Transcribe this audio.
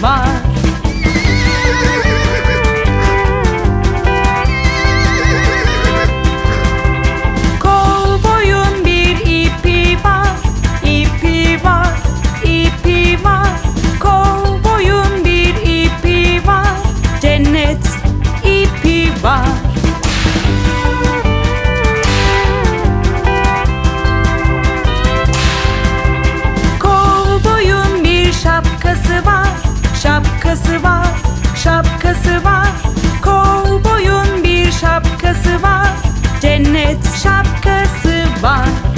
mine. şapkası var.